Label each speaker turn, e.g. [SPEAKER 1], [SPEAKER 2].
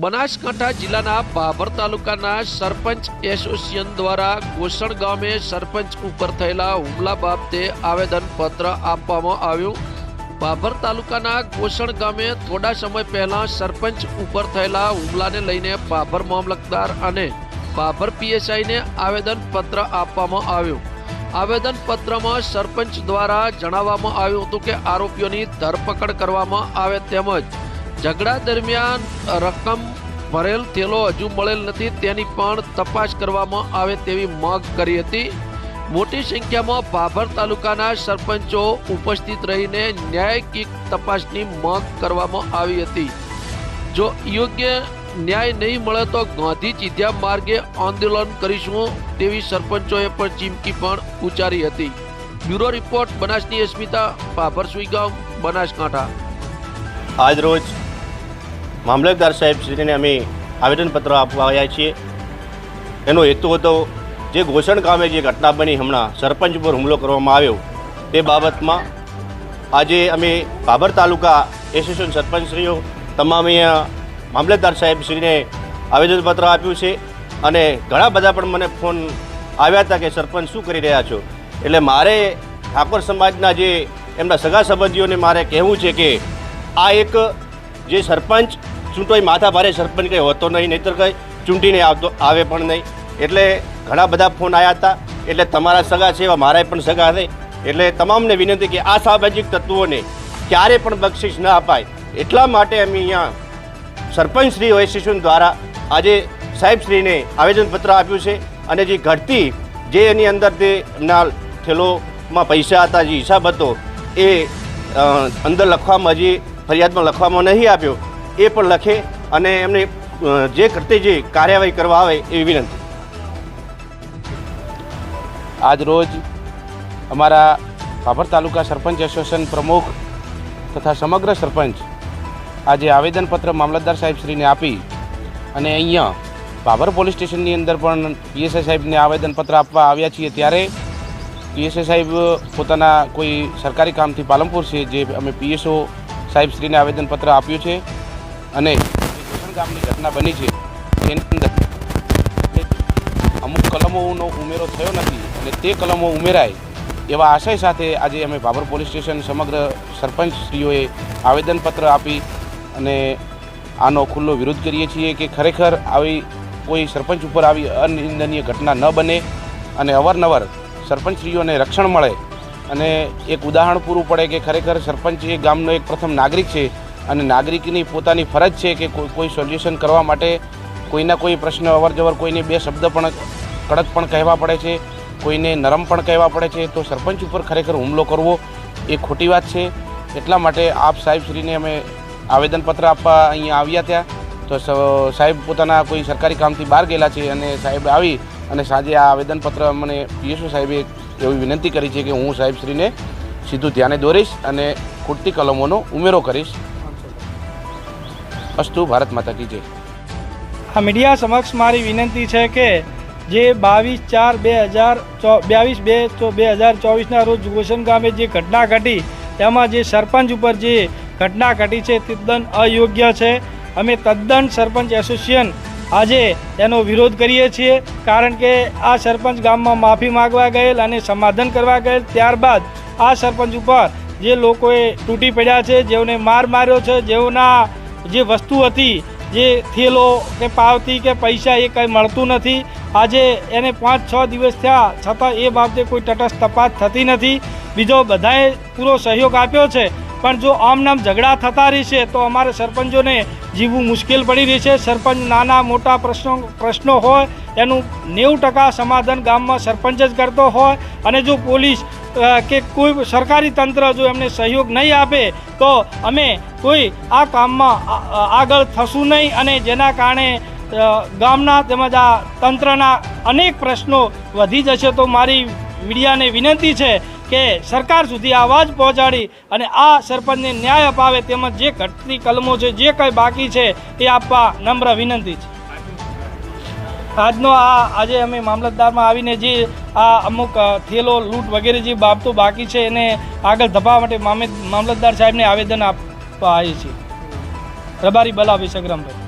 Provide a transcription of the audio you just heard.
[SPEAKER 1] બનાસકાંઠા જિલ્લાના ભાભર તાલુકાના સરપંચ એસોસિએશન દ્વારા ગોસણ ગામે સરપંચ ઉપર થયેલા હુમલા બાબતે આવેદન પત્ર આપવામાં આવ્યું. ભાભર તાલુકાના ગોસણ ગામે થોડા સમય પહેલા સરપંચ ઉપર થયેલા હુમલાને લઈને ભાભર મામલતદાર અને ભાભર પીએસઆઈને આવેદન પત્ર આપવામાં આવ્યું. આવેદન પત્રમાં સરપંચ દ્વારા જણાવવામાં આવ્યું હતું કે આરોપીઓની ધરપકડ કરવામાં આવે તેમજ ઝઘડા દરમિયાન રકમ ભરેલ થેલો હજુ મળેલ નથી, તેની પણ તપાસ કરવામાં આવે તેવી માંગ કરી હતી. મોટી સંખ્યામાં ભાભર તાલુકાના સરપંચો ઉપસ્થિત રહીને ન્યાયિક તપાસની માંગ કરવામાં આવી હતી. જો યોગ્ય ન્યાય નહીં મળે તો ગાંધી ચીધ્યા માર્ગે આંદોલન કરીશું તેવી સરપંચોએ પણ ચીમકી પણ ઉચ્ચારી હતી. બ્યુરો રિપોર્ટ, બનાસની અસ્મિતા, ભાભર સુઈગામ, બનાસકાંઠા.
[SPEAKER 2] આજ રોજ મામલતદાર સાહેબ શ્રીને અમે આવેદનપત્ર આપવા આવ્યા છીએ. એનો હેતુ હતો જે ઘોષણ ગામે જે ઘટના બની હમણાં સરપંચ ઉપર હુમલો કરવામાં આવ્યો તે બાબતમાં આજે અમે બાબર તાલુકા એસોસિએશન સરપંચશ્રીઓ તમામ મામલતદાર સાહેબ શ્રીને આવેદનપત્ર આપ્યું છે અને ઘણા બધા પણ મને ફોન આવ્યા હતા કે સરપંચ શું કરી રહ્યા છો? એટલે મારે ઠાકોર સમાજના જે એમના સગા સંબંધીઓને મારે કહેવું છે કે આ એક જે સરપંચ ચૂંટોય માથા ભારે સરપંચ કંઈ હોતો નહીં, નહીતર કંઈ ચૂંટીને આવતો, આવે પણ નહીં. એટલે ઘણા બધા ફોન આવ્યા હતા. એટલે તમારા સગા છે એવા મારા પણ સગા છે. એટલે તમામને વિનંતી કે આ સામાજિક તત્વોને ક્યારે પણ બક્ષિસ ન અપાય. એટલા માટે અમે અહીંયા સરપંચ શ્રી એસોસિએશન દ્વારા આજે સાહેબશ્રીને આવેદનપત્ર આપ્યું છે અને જે ઘટતી જે એની અંદર તે એમના થેલોમાં પૈસા હતા, જે હિસાબ હતો, એ અંદર લખવામાં હજી ફરિયાદમાં લખવામાં નહીં આપ્યો એ પણ લખે અને એમને જે કરતે જે કાર્યવાહી કરવા આવે એવી વિનંતી.
[SPEAKER 3] આજ રોજ અમારા ભાભર તાલુકા સરપંચ એસોસિએશન પ્રમુખ તથા સમગ્ર સરપંચ આજે આવેદનપત્ર મામલતદાર સાહેબશ્રીને આપી અને અહીંયા ભાભર પોલીસ સ્ટેશનની અંદર પણ પીએસઆઈ સાહેબને આવેદનપત્ર આપવા આવ્યા છીએ ત્યારે પીએસઆઈ સાહેબ પોતાના કોઈ સરકારી કામથી પાલનપુર છે, જે અમે પીએસઓ સાહેબશ્રીને આવેદનપત્ર આપ્યું છે. અને જે ઘોષણ ગામની ઘટના બની છે. તેની અંદર અમુક કલમોનો ઉમેરો થયો નથી અને તે કલમો ઉમેરાય એવા આશય સાથે આજે અમે ભાભર પોલીસ સ્ટેશન સમગ્ર સરપંચશ્રીઓએ આવેદનપત્ર આપી અને આનો ખુલ્લો વિરોધ કરીએ છીએ કે ખરેખર આવી કોઈ સરપંચ ઉપર આવી અનિંદનીય ઘટના ન બને અને અવારનવાર સરપંચશ્રીઓને રક્ષણ મળે. અને એક ઉદાહરણ પૂરું પડે કે ખરેખર સરપંચ એ ગામનો એક પ્રથમ નાગરિક છે. અને નાગરિકની પોતાની ફરજ છે કે કોઈ કોઈ સોલ્યુશન કરવા માટે કોઈના કોઈ પ્રશ્ન અવરજવર કોઈને બે શબ્દ પણ કડક પણ કહેવા પડે છે, કોઈને નરમ પણ કહેવા પડે છે, તો સરપંચ ઉપર ખરેખર હુમલો કરવો એ ખોટી વાત છે. એટલા માટે આપ સાહેબશ્રીને અમે આવેદનપત્ર આપવા અહીંયા આવ્યા ત્યાં. તો સાહેબ પોતાના કોઈ સરકારી કામથી બહાર ગયેલા છે અને સાહેબ આવી અને સાંજે આ આવેદનપત્ર મને પીએસઓ સાહેબે એવી વિનંતી કરી છે કે હું સાહેબશ્રીને સીધું ધ્યાને દોરીશ અને ખૂટતી કલમોનો ઉમેરો કરીશ. અસ્તુ, ભારત માતા કી જય.
[SPEAKER 4] આ મીડિયા સમક્ષ મારી વિનંતી છે કે જે બાવીસ ચાર બે હજાર બાવીસ બે બે હજાર ચોવીસના રોજ ગોસન ગામે જે ઘટના ઘટી, તેમાં જે સરપંચ ઉપર જે ઘટના ઘટી છે તદ્દન અયોગ્ય છે. અમે તદ્દન સરપંચ એસોસિએશન આજે એનો વિરોધ કરીએ છીએ, કારણ કે આ સરપંચ ગામમાં માફી માગવા ગયેલ અને સમાધાન કરવા ગયેલ, ત્યારબાદ આ સરપંચ ઉપર જે લોકોએ તૂટી પડ્યા છે, જેઓને માર માર્યો છે, જેઓના જે વસ્તુ હતી, જે થેલો કે પાવતી કે પૈસા એ કંઈ મળતું નથી, આજે એને પાંચ છ દિવસ થયા, છતાં એ બાબતે કોઈ તટસ્થ તપાસ થતી નથી. બીજો બધાએ પૂરો સહયોગ આપ્યો છે, પણ જો આમ નામ ઝઘડા થતા રહેશે, તો અમારે સરપંચોને જીવવું મુશ્કેલ પડી રહેશે. સરપંચ નાના મોટા પ્રશ્નો પ્રશ્નો હોય, એનું નેવું ટકા સમાધાન ગામમાં સરપંચ જ કરતો હોય. અને જો પોલીસ કે કોઈ સરકારી તંત્ર જો એમને સહયોગ નહીં આપે, તો અમે કોઈ આ કામમાં આગળ થશું નહીં અને જેના કારણે ગામના તેમજ આ તંત્રના અનેક પ્રશ્નો વધી જશે. તો મારી મીડિયાને વિનંતી છે કે સરકાર સુધી આ અવાજ પહોંચાડી અને આ સરપંચને ન્યાય અપાવે તેમજ જે ઘટતી કલમો છે, જે કંઈ બાકી છે, એ આપવા નમ્ર વિનંતી છે. આજનો આ આજે અમે મામલતદારમાં આવીને જે આ અમુક થેલો, લૂંટ વગેરે જે બાબતો બાકી છે, એને આગળ ધપાવવા માટે મામે મામલતદાર સાહેબને આવેદન આપવા આવીએ છીએ. રબારી બલા વિસગ્રામભાઈ